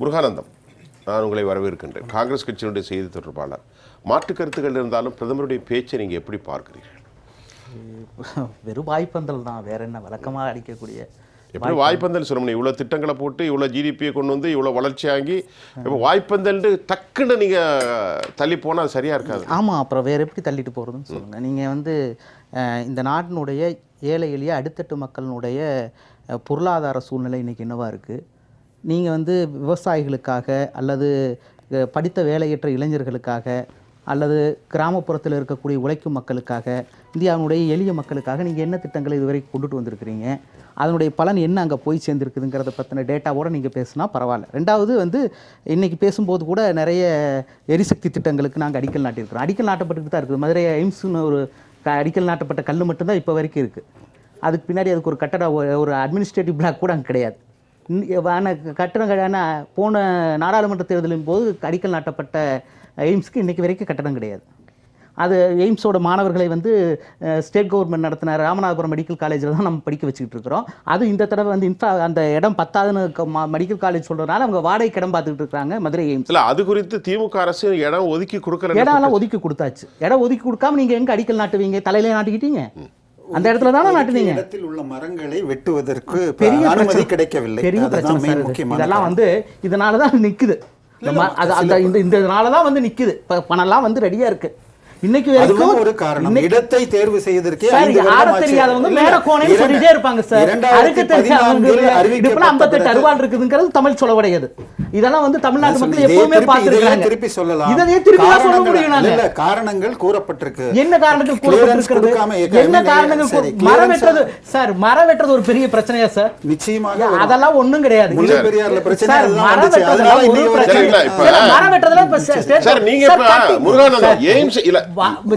முருகானந்தம். நான் உங்களை வரவேற்கின்றேன். காங்கிரஸ் கட்சியினுடைய செய்தி தொடர்பாளர். மாற்று கருத்துக்கள் இருந்தாலும் பிரதமருடைய பேச்சை நீங்கள் எப்படி பார்க்கிறீர்கள்? வெறும் வாய்ப்பந்தல் தான். வேற என்ன வழக்கமாக அடிக்கக்கூடிய எப்படி வாய்ப்பந்தல் சொல்லணும் இவ்வளோ திட்டங்களை போட்டு இவ்வளோ ஜிடிபியை கொண்டு வந்து இவ்வளோ வளர்ச்சியாகி இப்போ வாய்ப்பந்தல்னு டக்குன்னு நீங்கள் தள்ளி போனால் அது சரியாக இருக்காது. ஆமாம் அப்புறம் வேற எப்படி தள்ளிட்டு போகிறதுன்னு சொல்லுங்கள் நீங்கள் வந்து இந்த நாட்டினுடைய ஏழை எளிய அடித்தட்டு மக்களினுடைய பொருளாதார சூழ்நிலை இன்னைக்கு என்னவா இருக்குது நீங்கள் வந்து விவசாயிகளுக்காக அல்லது படித்த வேலையற்ற இளைஞர்களுக்காக அல்லது கிராமப்புறத்தில் இருக்கக்கூடிய உழைக்கும் மக்களுக்காக இந்தியாவினுடைய எளிய மக்களுக்காக நீங்கள் என்ன திட்டங்களை இதுவரைக்கும் கொண்டுட்டு வந்திருக்கிறீங்க? அதனுடைய பலன் என்ன அங்கே போய் சேர்ந்துருக்குதுங்கிறத பற்றின டேட்டாவோடு நீங்கள் பேசுனா பரவாயில்ல. ரெண்டாவது வந்து இன்றைக்கி பேசும்போது கூட நிறைய எரிசக்தி திட்டங்களுக்கு நாங்கள் அடிக்கல் நாட்டியிருக்கிறோம். அடிக்கல் நாட்டப்பட்டு தான் இருக்குது. மதுரை எய்ம்ஸ்னு ஒரு க அடிக்கல் நாட்டப்பட்ட கல் மட்டும்தான் இப்போ வரைக்கும் இருக்குது அதுக்கு பின்னாடி அதுக்கு ஒரு கட்டட ஒரு அட்மினிஸ்ட்ரேட்டிவ் பிளாக் கூட அங்கே கிடையாது. ஆனால் போன நாடாளுமன்ற தேர்தலின் போது அடிக்கல் நாட்டப்பட்ட எய்ம்ஸ்க்கு இன்றைக்கி வரைக்கும் கட்டடம் கிடையாது. அது எய்ம்ஸோட மாணவர்களை வந்து ஸ்டேட் கவர்மெண்ட் நடத்தின ராமநாதபுரம் மெடிக்கல் காலேஜில் தான் நம்ம படிக்க வச்சுக்கிட்டு இருக்கிறோம். அது இந்த தடவை வந்து இன்ஃபா அந்த இடம் பத்தாதுன்னு மெடிக்கல் காலேஜ் சொல்கிறதுனால அவங்க வாடகை இடம் பார்த்துக்கிட்டு இருக்காங்க மதுரை எய்ம்ஸ். இல்லை அது குறித்து திமுக அரசு இடம் ஒதுக்கி கொடுக்கல இடம்லாம் ஒதுக்கி கொடுத்தாச்சு. இடம் ஒதுக்கி கொடுக்காம நீங்கள் எங்கே அடிக்கல் நாட்டுவீங்க? தலையிலே நாட்டிக்கிட்டீங்க. அந்த இடத்துல தானே நாட்டுனீங்க? இடத்தில் உள்ள மரங்களை வெட்டுவதற்கு பெரிய அனுமதி. கிடைக்கவில்லை. பெரிய பிரச்சனை இதெல்லாம். வந்து இதனால தான் அது அந்த இந்த இதனால தான் வந்து நிக்குது. இப்ப பணம்லாம் வந்து ரெடியா இருக்கு. இன்னைக்கு வரைக்கும் ஒரு காரணம். இடத்தை தேர்வு வருடம் ஆச்சு. தெரியாதவங்க மேல கோணைன்னு சொல்லிட்டே இருப்பாங்க சார். அறுக்க தெரியாதவங்க பதினான்கில் இடுப்புல அறிவிக்கப்பட்ட 58 பிறகு- அருவாள் இருக்குதுங்கிறது தமிழ் சொல்லுடையது இதெல்லாம் வந்து தமிழ்நாட்டு மக்கள் எப்பவுமே பார்த்துருக்காங்க திருப்பி சொல்லலாம். இதையே திருப்பி தான் சொல்ல காரணங்கள் முடியும் இல்ல, காரணங்கள் கூறப்பட்டிருக்கு. என்ன காரணங்கள் கூறப்பட்டிருக்கிறது? என்ன காரணங்கள் மரம் வெட்டுறது சார் மரம் வெட்டுறது ஒரு பெரிய பிரச்சனையா சார்? நிச்சயமாக. அதெல்லாம் ஒண்ணும் கிடையாது. மரம். வெட்டுறதுல மரம் வெட்டுறதுல நீங்க முருகானந்தம் எய்ம்ஸ் இல்ல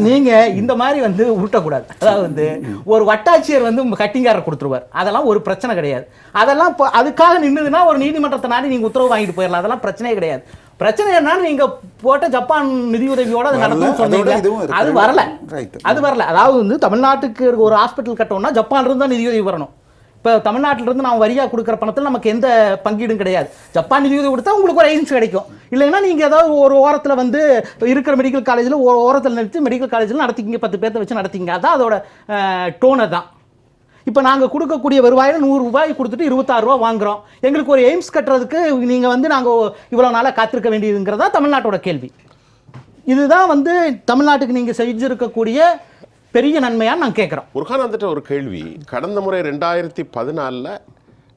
நீங்க இந்த மாதிரி வந்து உருட்டக்கூடாது. அதாவது வந்து ஒரு வட்டாட்சியர் வந்து கட்டிங்காரர் கொடுத்துருவார். அதெல்லாம் ஒரு பிரச்சனை கிடையாது. அதெல்லாம் இப்போ அதுக்காக நின்னுதுன்னா ஒரு நீதிமன்றத்தை நாடி நீங்க உத்தரவு வாங்கிட்டு போயிடலாம். அதெல்லாம் பிரச்சனையே கிடையாது. பிரச்சனை என்னன்னா நீங்க போட்ட ஜப்பான் நிதியுதவியோட அது அதோட சொன்னீங்க. அது வரல. அது வரல. அதாவது வந்து தமிழ்நாட்டுக்கு ஒரு ஹாஸ்பிட்டல் கட்டணும்னா ஜப்பான்ல இருந்து தான் நிதியுதவி வரணும். இப்போ தமிழ்நாட்டிலிருந்து நான் வரியாக கொடுக்குற பணத்தில் நமக்கு எந்த பங்கீடும் கிடையாது. ஜப்பான் உதவி கொடுத்தா உங்களுக்கு ஒரு எய்ம்ஸ் கிடைக்கும். இல்லைன்னா நீங்கள் ஏதாவது ஒரு ஓரத்தில் வந்து இருக்கிற மெடிக்கல் காலேஜில் ஒரு ஓரத்தில் நிறுத்தி மெடிக்கல் காலேஜில் நடத்திக்கிங்க பத்து பேர்த்த வச்சு நடத்திங்க அதான் அதோட டோனை தான் இப்போ நாங்கள் கொடுக்கக்கூடிய வருவாயில் நூறுரூபாய் கொடுத்துட்டு இருபத்தாறு ரூபா வாங்குறோம். எங்களுக்கு ஒரு எய்ம்ஸ் கட்டுறதுக்கு நீங்கள் வந்து நாங்கள் இவ்வளோ நாளாக காத்திருக்க வேண்டியதுங்கிறதா தமிழ்நாட்டோட கேள்வி. இதுதான் வந்து தமிழ்நாட்டுக்கு நீங்கள் செஞ்சுருக்கக்கூடிய பெரிய நன்மையாக நான் கேட்குறோம் முருகானந்திட்ட ஒரு கேள்வி. கடந்த முறை ரெண்டாயிரத்தி பதினாலில்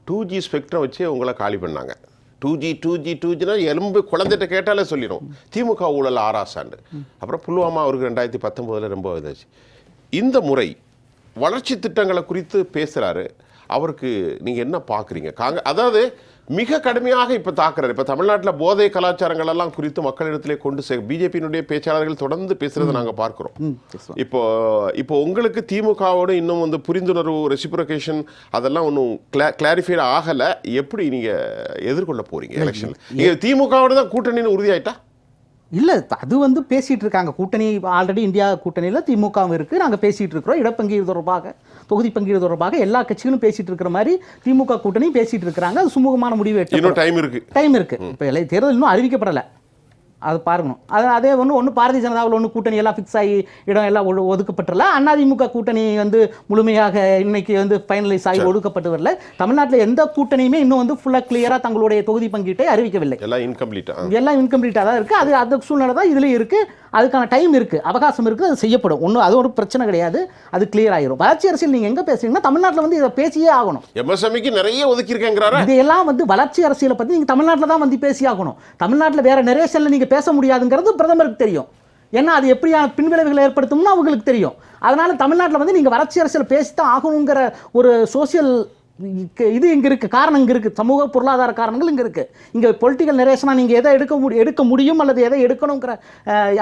டூ ஜி ஸ்பெக்ட்ரம் வச்சு உங்களை காலி பண்ணாங்க. Two G two G two ஜினா எலும்பு குழந்தைகிட்ட கேட்டாலே சொல்லிடும் திமுக ஊழல் ஆறாசாண்டு அப்புறம் புல்வாமா அவருக்கு ரெண்டாயிரத்தி பத்தொம்போதில் ரொம்ப இதாச்சு. இந்த முறை வளர்ச்சி திட்டங்களை குறித்து பேசுகிறாரு அவருக்கு நீங்கள் என்ன பார்க்குறீங்க காங்க அதாவது மிக கடுமையாக இப்போ தாக்குறாரு. இப்போ தமிழ்நாட்டில் போதை கலாச்சாரங்கள் எல்லாம் குறித்து மக்களிடத்திலே கொண்டு சே பிஜேபியினுடைய பேச்சாளர்கள் தொடர்ந்து பேசுகிறத நாங்கள் பார்க்குறோம். இப்போ இப்போ உங்களுக்கு திமுகவோட இன்னும் வந்து புரிந்துணர்வு ரெசிப்ரோகேஷன் அதெல்லாம் ஒன்றும் கிளா கிளாரிஃபைட் ஆகலை. எப்படி நீங்கள் எதிர்கொள்ள போறீங்க எலெக்ஷனில் நீங்கள் திமுகவோட தான் கூட்டணின்னு உறுதியாயிட்டா? இல்லை அது வந்து பேசிட்டு இருக்காங்க. கூட்டணி ஆல்ரெடி இந்தியா கூட்டணியில் திமுகவும் இருக்குது நாங்கள் பேசிட்டு இருக்கிறோம். இடப்பங்கீடு தொடர்பாக தொகுதி பங்கீடு தொடர்பாக எல்லா கட்சிகளும் பேசிட்டு இருக்கிற மாதிரி திமுக கூட்டணியும் பேசிட்டு இருக்கிறாங்க. அது சுமூகமான முடிவு டைம் இருக்கு. டைம் இருக்கு. இப்போ தேர்தல் இன்னும் அறிவிக்கப்படலை. அது பாருங்கணும். அது அதே ஒன்று ஒன்று பாரதிய ஜனதாவில் ஒன்று கூட்டணி எல்லாம் ஃபிக்ஸ் ஆகி இடம் எல்லாம் ஒதுக்கப்பட்டுல அதிமுக கூட்டணி வந்து முழுமையாக இன்னைக்கு வந்து ஃபைனலைஸ் ஆகி ஒதுக்கப்பட்டு வரல. தமிழ்நாட்டில் எந்த கூட்டணியுமே இன்னும் வந்து ஃபுல்லாக கிளியராக தங்களுடைய தொகுதி பங்கீட்டை அறிவிக்கவில்லை. எல்லாம் இன்கம்ப்ளீட்டா எல்லாம் இன்கம்ப்ளீட்டாக தான் இருக்குது அது அந்த சூழ்நிலை தான் இதுலேயும் இருக்குது அதுக்கான டைம் இருக்குது அவகாசம் இருக்குது அது செய்யப்படும். ஒன்றும் அது ஒரு பிரச்சனை கிடையாது. அது கிளியர் ஆயிரும். வளர்ச்சி அரசியல் நீங்கள் எங்கே பேசுறீங்கன்னா தமிழ்நாட்டில் வந்து இதை பேசியே ஆகணும். எம்எஸ்எம்இக்கு நிறைய ஒதுக்கியிருக்கேங்கிறாரா? இதையெல்லாம் வந்து வளர்ச்சி அரசியலை பற்றி நீங்கள் தமிழ்நாட்டில் தான் வந்து பேசி ஆகணும். தமிழ்நாட்டில் வேற நரேஷனில் நீங்கள் பேச முடியாதுங்கிறது பிரதமருக்கு தெரியும். ஏன்னா அது எப்படியான பின்விளைவுகளை ஏற்படுத்தும்னு அவங்களுக்கு தெரியும். அதனால் தமிழ்நாட்டில் வந்து நீங்கள் வளர்ச்சி அரசியல் பேசி தான் ஆகணுங்கிற ஒரு சோசியல் இது இங்கே இருக்குது காரணம் இங்கே இருக்குது சமூக பொருளாதார காரணங்கள் இங்கே இருக்குது இங்கே பொலிட்டிக்கல் நரேஷனாக நீங்கள் எதை எடுக்க முடியும் எடுக்க முடியும் அல்லது எதை எடுக்கணுங்கிற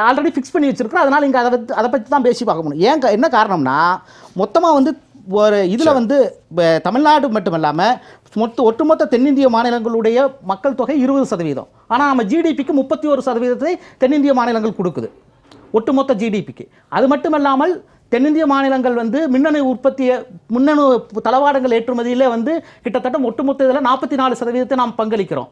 ஆல்ரெடி ஃபிக்ஸ் பண்ணி வச்சுருக்கோம் அதனால் இங்கே அதை பற்றி அதை பற்றி தான் பேசி பார்க்க முடியும். ஏன் என்ன காரணம்னா மொத்தமாக வந்து ஒரு இதில் வந்து தமிழ்நாடு மட்டும் இல்லாமல் மொத்த ஒட்டுமொத்த தென்னிந்திய மாநிலங்களுடைய மக்கள் தொகை இருபது சதவீதம். ஆனால் நம்ம ஜிடிபிக்கு முப்பத்தி ஒரு சதவீதத்தை தென்னிந்திய மாநிலங்கள் கொடுக்குது. ஒட்டுமொத்த ஜிடிபிக்கு அது மட்டுமல்லாமல் தென்னிந்திய மாநிலங்கள் வந்து மின்னணு உற்பத்தியை மின்னணு தளவாடங்கள் ஏற்றுமதியில வந்து கிட்டத்தட்ட ஒட்டுமொத்த இதில் நாற்பத்தி நாலு சதவீதத்தை நாம் பங்களிக்கிறோம்.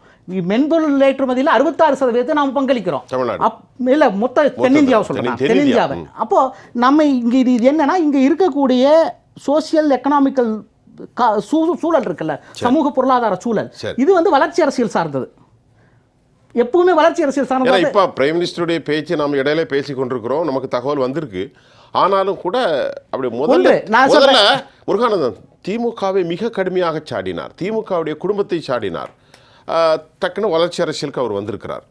மென்பொருள் ஏற்றுமதியில் அறுபத்தாறு சதவீதத்தை நாம் பங்களிக்கிறோம். அப் இல்ல மொத்த தென்னிந்தியாவை தென்னிந்தியா. தென்னிந்தியாவை. அப்போ நம்ம இங்க இது இது என்னன்னா இங்க இருக்கக்கூடிய சோசியல் எக்கனாமிக்கல் சூழல் இருக்குல்ல? சமூக பொருளாதார சூழல். இது வந்து வளர்ச்சி அரசியல் சார்ந்தது. எப்பவுமே வளர்ச்சி அரசியல் சார்ந்தது இப்போ பிரைம் மினிஸ்டருடைய பேச்சு நாம் இடையில பேசி கொண்டிருக்கிறோம். நமக்கு தகவல் வந்திருக்கு. ஆனாலும் கூட அப்படி முதல்ல முதல்ல முருகானந்தன் திமுகவை மிக கடுமையாக சாடினார். திமுகவுடைய குடும்பத்தை சாடினார். டக்குன்னு வளர்ச்சி அரசியலுக்கு அவர் வந்திருக்கிறார்.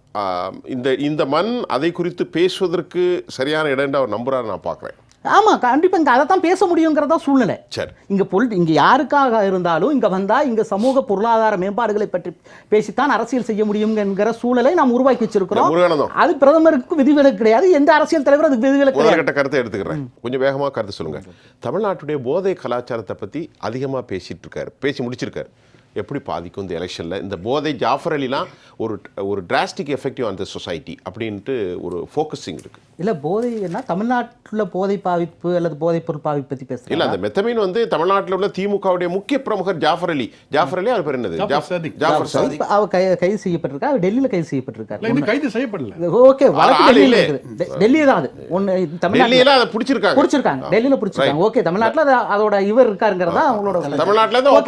இந்த இந்த மண் அதை குறித்து பேசுவதற்கு சரியான இடம் அவர் நம்புறாரு நான் பார்க்குறேன். ஆமா கண்டிப்பா இங்க அதை தான் பேச முடியுங்கிறதா சூழ்நிலை. சரி. இங்க பொல் இங்க யாருக்காக இருந்தாலும் இங்க வந்தா இங்க சமூக பொருளாதார மேம்பாடுகளை பற்றி பேசித்தான் அரசியல் செய்ய முடியும் என்கிற சூழலை நாம் உருவாக்கி வச்சிருக்கிறோம். அது பிரதமருக்கு விதிவிலக்கு கிடையாது. எந்த அரசியல் தலைவரும் அதுக்கு விதிவிலக்கு கிடையாது. கருத்தை எடுத்துக்கிறேன். கொஞ்சம் வேகமாக கருத்து சொல்லுங்க. தமிழ்நாட்டுடைய போதை கலாச்சாரத்தை பற்றி அதிகமாக பேசிட்டு இருக்காரு. பேசி முடிச்சிருக்காரு. எப்படி பாதிக்கும் இந்த எலெக்ஷனில்? இந்த போதை ஜாஃபர் அலிலாம் ஒரு ஒரு drastic effective on the society அப்படின்ட்டு ஒரு ஃபோக்கஸிங் இருக்கு. இல்ல போதைன்னா தமிழ்நாட்டுல போதை பாவிப்பு அல்லது போதைப் பொருள் பாவிப்பு பத்தி இல்ல பேசுறேன் அந்த மெத்தமீன் வந்து தமிழ்நாட்டில் உள்ள திமுகவுடைய முக்கிய பிரமுகர் ஜாஃபர் அலி. ஜாஃபர் அலி அவர் பேர் என்னது. ஜாஃபர் சாதிக். இப்ப அவ கை- கைது செய்யப்பட்டிருக்கா? அவர் டெல்லியில கைது செய்யப்பட்டிருக்காரு. இல்ல, கைது செய்யப்படல. ஓகே வழக்கு டெல்லியில இல்லே. இருக்குது டெல்லி தான் அது. ஒன்னு தமிழ்நாட்டுல. அதை பிடிச்சிருக்காங்க. பிடிச்சிருக்காங்க. டெல்லியில பிடிச்சிருக்காங்க. ஓகே தமிழ்நாட்டுல அது- அதோட இவர் இருக்காருங்கிறதா அவங்களோட தமிழ்நாட்டுல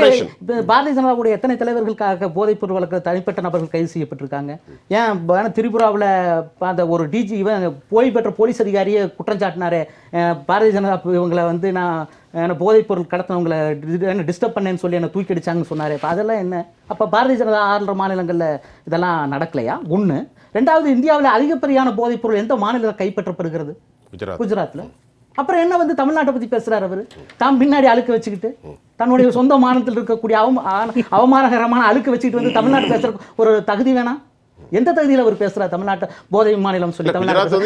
பாரதிய ஜனதா கூட எத்தனை தலைவர்களுக்காக போதைப் பொருள் வழக்கு தனிப்பட்ட நபர்கள் கைது செய்யப்பட்டிருக்காங்க? ஏன் ப- திரிபுராவுல அந்த ஒரு டிஜி இவன் ஓய்வு பெற்ற போலீஸ் அதிகாரியை குற்றம் சாட்டினாரே. பாரதிய ஜனதா இவங்களை வந்து நான் என்ன போதைப் பொருள் கடத்தினவங்களை என்ன டிஸ்டர்ப் பண்ணேன்னு சொல்லி என்ன தூக்கி அடிச்சாங்கன்னு சொன்னாரே. அதெல்லாம் என்ன? அப்ப பாரதிய ஜனதா ஆளுற மாநிலங்கள்ல இதெல்லாம் நடக்கலையா? ஒண்ணு. ரெண்டாவது இந்தியாவில் அதிகப்படியான போதைப் பொருள் எந்த மாநிலத்தில் கைப்பற்றப்படுகிறது? குஜராத். குஜராத்ல. அப்புறம் என்ன வந்து தமிழ்நாட்டை பத்தி பேசுறாரு அவரு? தான் பின்னாடி அழுக்க வச்சுக்கிட்டு தன்னுடைய சொந்த மாநிலத்தில் இருக்கக்கூடிய அவம அவமானகரமான அழுக்க வச்சுக்கிட்டு வந்து தமிழ்நாட்டு பேசுற ஒரு தகுதி வேணாம் எந்த தகுதியில் அவர் பேசுறாரு? தமிழ்நாட்டு போதை மாநிலம் சொல்லி தமிழ்நாடு.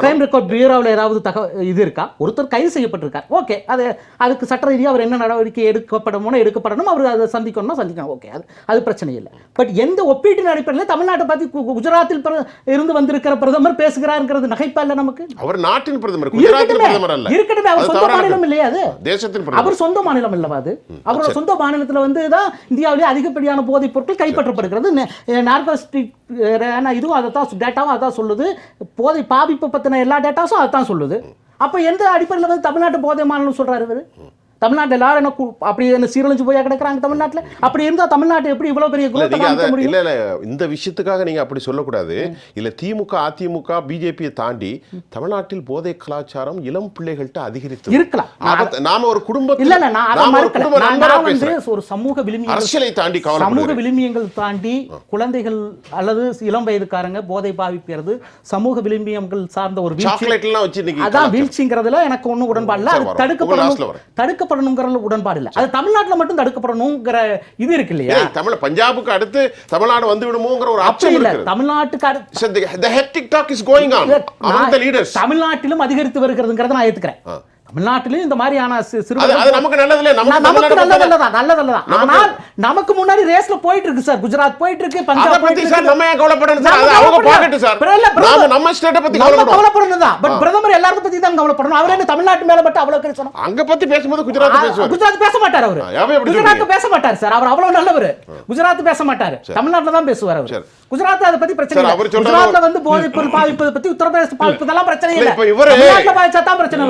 கிரைம் ரெக்கார்ட் பியூரோவில் ஏதாவது தக இது இருக்கா? ஒருத்தர் கைது செய்யப்பட்டிருக்கார். ஓகே அது அதுக்கு சட்ட ரீதியாக அவர் என்ன நடவடிக்கை எடுக்கப்படணும்னு எடுக்கப்படணும் அவர் அதை சந்திக்கணும்னா சந்திக்கணும். ஓகே அது அது பிரச்சனை இல்லை. பட் எந்த ஒப்பீட்டின் அடிப்படையில் தமிழ்நாட்டை பற்றி குஜராத்தில் இருந்து வந்திருக்கிற பிரதமர் பேசுகிறாருங்கிறது நகைப்பா இல்லை நமக்கு? அவர் நாட்டின் பிரதமர் இருக்கட்டுமே. அவர் சொந்த மாநிலம் இல்லையா அது? தேசத்தின் அவர் சொந்த மாநிலம் இல்லவா அது? அவரோட சொந்த மாநிலத்துல வந்து தான் இந்தியாவிலே அதிகப்படியான போதைப் பொருட்கள் கைப்பற்றப்படுகிறது. நார்கோஸ்டிக் இதுவும் அதை தான் டேட்டாவும் அதான் சொல்லுது. போதை பாவிப்பை பற்றின எல்லா டேட்டாஸும் அதான் சொல்லுது. அப்போ எந்த அடிப்படையில் வந்து தமிழ்நாட்டு போதை மாநிலம் சொல்கிறார் இவரு? தமிழ்நாட்டில் எல்லாரும் என்ன அப்படி என்ன சீரழிஞ்சு போயா கிடக்குறாங்க தமிழ்நாட்டுல? அப்படி இருந்தா தமிழ்நாட்டு எப்படி இவ்வளவு பெரிய இல்ல இல்ல இல்ல இந்த விஷயத்துக்காக நீங்க அப்படி சொல்லக்கூடாது. இல்ல திமுக அதிமுக பிஜேபியை தாண்டி தமிழ்நாட்டில் போதை கலாச்சாரம் இளம் பிள்ளைகள்கிட்ட அதிகரித்து இருக்கலாம். நாம ஒரு குடும்பத்தில் இல்ல இல்ல நான் அதை மறுக்கல. குடும்ப வந்து ஒரு சமூக விளிம்பியங்கள் அரசியலை தாண்டி சமூக விளிம்பியங்கள் தாண்டி குழந்தைகள் அல்லது இளம் வயதுக்காரங்க போதை பாவிக்கிறது சமூக விளிம்பியங்கள் சார்ந்த ஒரு வீழ்ச்சி அதான் வீழ்ச்சிங்கிறதுல எனக்கு ஒண்ணும் உடன்பாடு இல்ல. அது தடுக்கப்படணும். lastல வரேன். தடுக்கப்படணுங்கிற உடன்பாடு இல்ல அது தமிழ்நாட்டுல மட்டும் தடுக்கப்படணுங்கிற இது இருக்கு இல்லையா? தமிழ் பஞ்சாபுக்கு அடுத்து தமிழ்நாடு வந்து விடுமோங்கிற ஒரு அச்சம் இல்ல. தமிழ்நாட்டுக்கு அடுத்து So the, the hectic talk is going on among the leaders. தமிழ்நாட்டிலும் அதிகரித்து வருகிறதுங்கிறத நான் ஏத்துக்கிறேன். தமிழ்நாட்டிலும் இந்த மாதிரியான சி- சிறு நமக்கு நல்லது இல்ல நான் நமக்கு தமிழ்நாடு நல்லதல்லதான் நல்லதல்லதான் ஆனால் நமக்கு முன்னாடி ரேஸ்ல போயிட்டு இருக்கு சார் குஜராத் போயிட்டு இருக்கு பஞ்சாப் போயிட்டு இருக்கு நம்ம ஏன் கவலைப்படணும் சார் அவங்க. பாக்கெட் சார் நாம நம்ம ஸ்டேட்டை பத்தி கவலைப்படணும் தான். பட் பிரதமர் எல்லாரும் பத்தி தான் கவலைப்படணும். அவர் என்ன தமிழ்நாட்டு மேல மட்டும் அவ்வளவு பேசணும் அங்க பத்தி பேசும்போது குஜராத் பேசுவார். குஜராத் பேச மாட்டார் அவரு. குஜராத்? பேச மாட்டார் சார் அவர் அவ்வளவு நல்லவர். குஜராத் பேச மாட்டாரு. தமிழ்நாட்டுல தான் பேசுவார் அவர். குஜராத் அதை பத்தி பிரச்சனை இல்ல. குஜராத்ல வந்து போதைப் பொருள் பாவிப்பது பத்தி உத்தரப்பிரதேச பாவிப்பதெல்லாம் பிரச்சனை இல்ல, இவரு- பாவிச்சா தான் பிரச்சனை